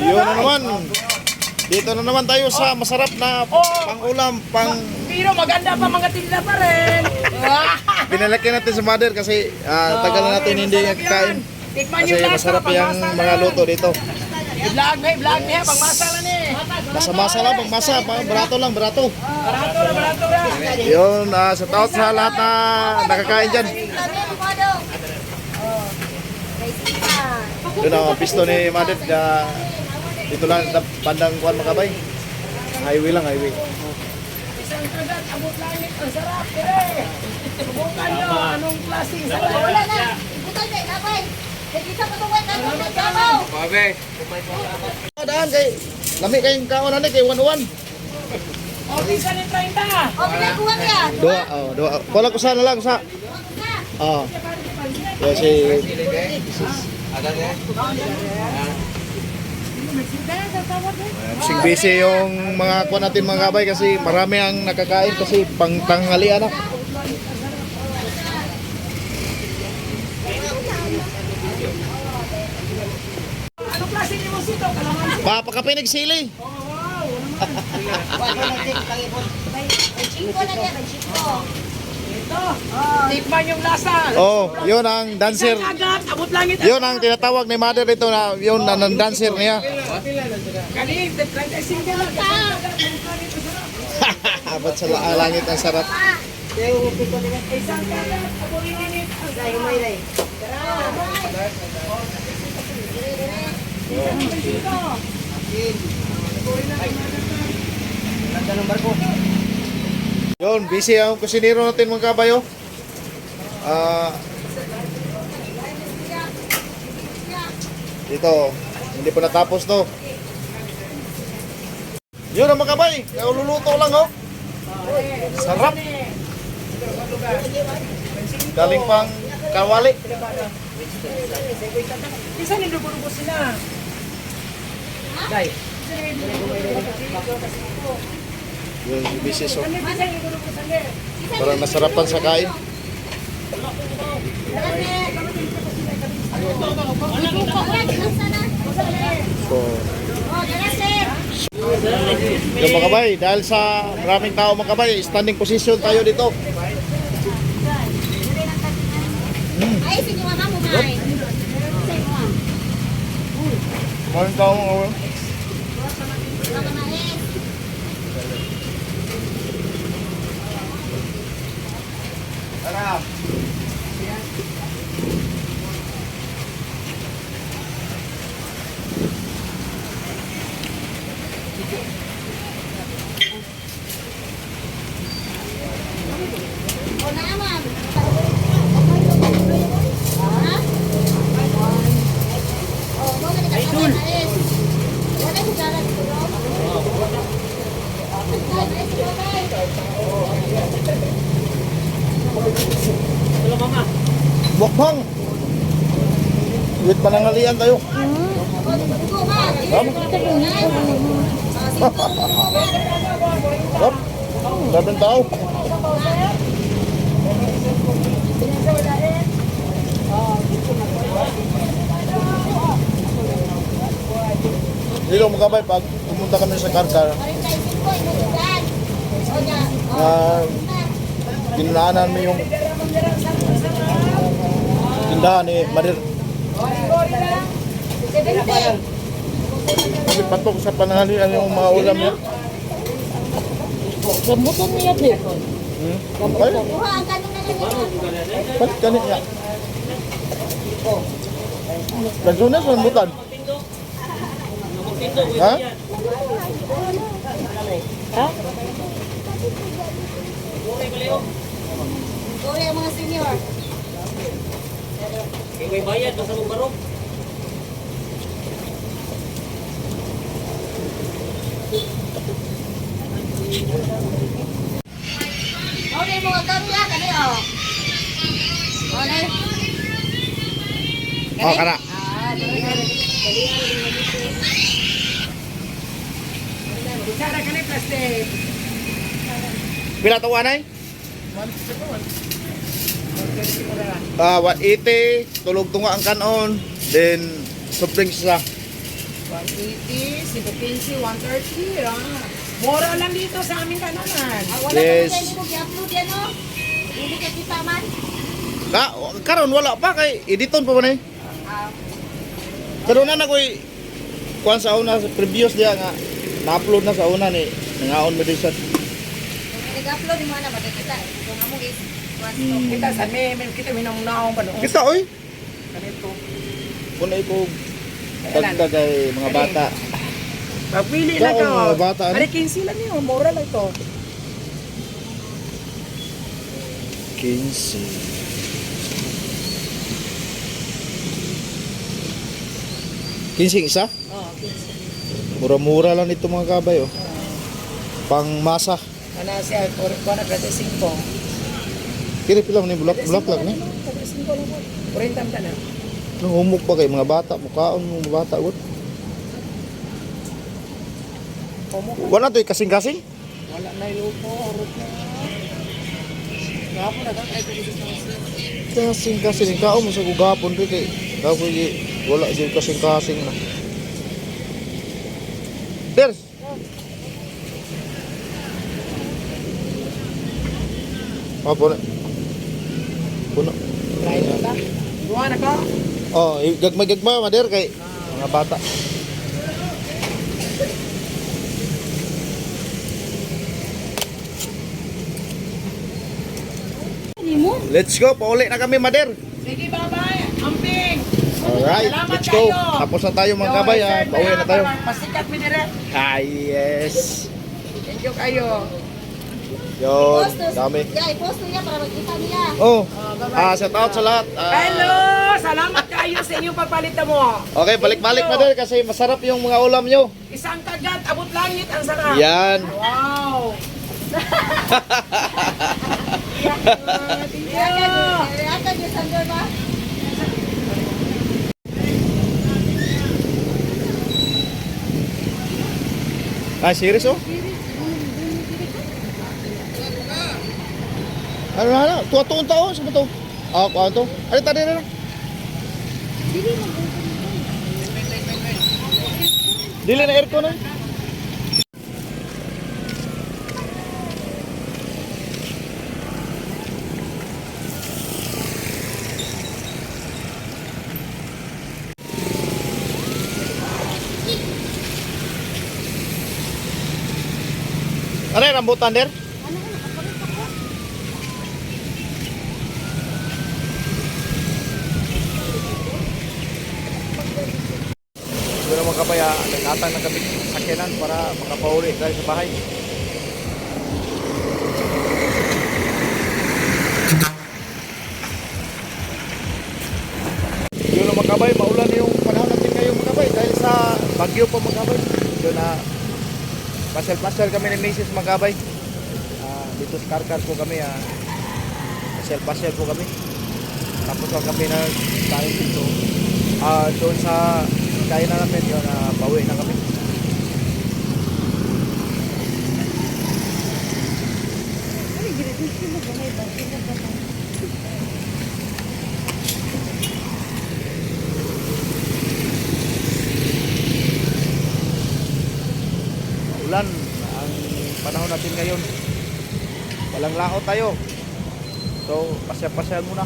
Yun na naman. Dito na naman tayo sa masarap na pang-ulam, pang Pero maganda pa mga tinda pa rin. pinalaki natin sa mother kasi ah, tagal na natin hindi nagkakain. Tikman Kasi yung masarap yung mga luto dito. I-vlog na, i-vlog niya. Pangmasa na ni. Masa-masa lang, pang-masa, pang- barato lang, barato. Barato na, barato na. Yun, ah, sa taot sa lahat na nakakain dyan. Yun ang pisto ni mother. ah, dito lang, bandang kuan makabay. Highway lang, highway. Isang kagat, abot langit. Ang sarap. Eh. Subukan nyo. Anong klaseng sarap? Wala na. Ibutan na, kapay. Nagkita itong wala na kabaw. Daan kay, lami kayong kaon na kay 101. Okay, sa ni 30. O, pinakuha niya. Dua, oh, dua. Wala ko sa na lang sa. Oh. Yo si Sig busy yung mga kuha natin mga kabay kasi marami ang nakakain kasi pang tanghalian na. Anong klaseng limosito? Kalaman. Papakapinig sili. Chiko na niya, chiko. Ito. Tikman yung lasa. Oh, yun ang dancer. Abot langit. Yun ang tinatawag ni mother dito na yun ang ang dancer niya. Kanin, 35 ka lang. Ba't sa la- langit ang sarap? Isang kagat, abot langit. Yun, busy ang kusinero natin mga kabayo. Ah. dito, hindi pa natapos to. Yun ang mga kabay, kaululuto lang oh. Sarap. Galing pang kawali. Isa ni dugo-dugo sila. Dai. Yun, busy so. Bisa ni dugo-dugo sila? Parang nasarapan sa kain. So. Yung mga kabay, dahil sa maraming tao mga kabay, standing position tayo dito. Ay, sige, mama mo, may. Maraming tao mga kabay. Mama na eh. Tara. O, na, ma'am. Ha? O, mo na kita kami, alis. Wala yung jalan dito, bro. Ay, sige, bye. Mukbang! Wait panangalian tayo. Dugo, ma'am. Yup. Daming tao. Dito mga kabay, pag pumunta kami sa Karkar, 45 ko, inutugan. O, na. O, ah, tinanaan mo yung tindahan ni Madir. 70. Kasi patok sa panahalian yung mga ulam niya. Rambutan niya, Ate. Hmm? Nila. ba't ganit niya? Nagsunas rambutan. Ha? Ha? Ang mga senior. May bayad sa mong barok. O, na yung mga kapya, kani, o. O, na yung- Oh, kana. Ah, dali, dali. Dali, dali. Cara ka ni plastic. Pila to anay? Ah, 180, tulog tunga ang kanon, then soft drinks isa. 180, 150, 130, ah. Mura lang dito sa aming kananan. Ah, wala Yes. na mo i-upload yan, no? Hindi ka kita man. Ka, karon wala pa kay editon pa man eh. Ah, Karon na na koy kuan sa una sa previous dia nga na-upload na sa una ni nangaon mo din sa nag-upload mga na, kita. Kung amo is. Kita sa meme, kita minang-naong pa noon. Kita oy, Ganito. kuna ko dagdag kay mga bata. Pagpili lang ka. mga bata, ano? Ari, 15 lang yun. Mura lang to. 15. 15 isa? Oh, 15. Mura-mura lang ito mga kabay oh. Pang masa. Ano siya, kung na kada 5. Kiri pila ni bulak bulak lang ni. Kada 5 lang po. 40 ka na. Nung humok pa kay mga bata, mukhaon mga bata gud. Wala to kasing-kasing. Wala na yung lupo. Urot na. Kapon na ka. Ay. Kasing-kasing kao mo sa gugapon ri kay kao wala jud kasing-kasing na. Der. Ah, puno. Puno. Ka. Duha na ka. Oh, gagmay-gagmay mader kay mga bata. Let's go, pauli na kami mader. Sige, bye-bye. Amping. Alright, Salamat let's go. kayo. Tapos na tayo mga kabay, ah. pauwi na tayo. Pasikat mo dire. Hi, yes. Thank you kayo. Yun, dami. Yeah, i-post niya para magkita niya. Oh, Oh, ah, shout out sa lahat. Ah, Hello! Salamat kayo sa inyong pagpalita mo. Okay, balik-balik na din kasi masarap yung mga ulam nyo. Isang kagat, abot langit ang sarap. Yan. Wow! Niya ba? Ah, serious oh? Ano na, ano? Tuwa-tuon tao, saan ba to? Ah, kuha to. Ano tadi na? Dili na aircon na. Ano yung rambutan der? Nagkatang na kami sakyanan para makapauli tayo sa bahay. Yun naman kabay, maulan yung panahon natin ngayon mga kabay dahil sa bagyo pa mga kabay. Yun na pasyal-pasyal kami ni Mrs. mga kabay. Ah, dito sa Karkar po kami, ah, pasyal-pasyal po kami. Tapos kami na kain dito. Ah, doon sa kain na namin yun, na bawi na kami. Ulan ang panahon natin ngayon. Walang laot tayo. So, pasya-pasya muna.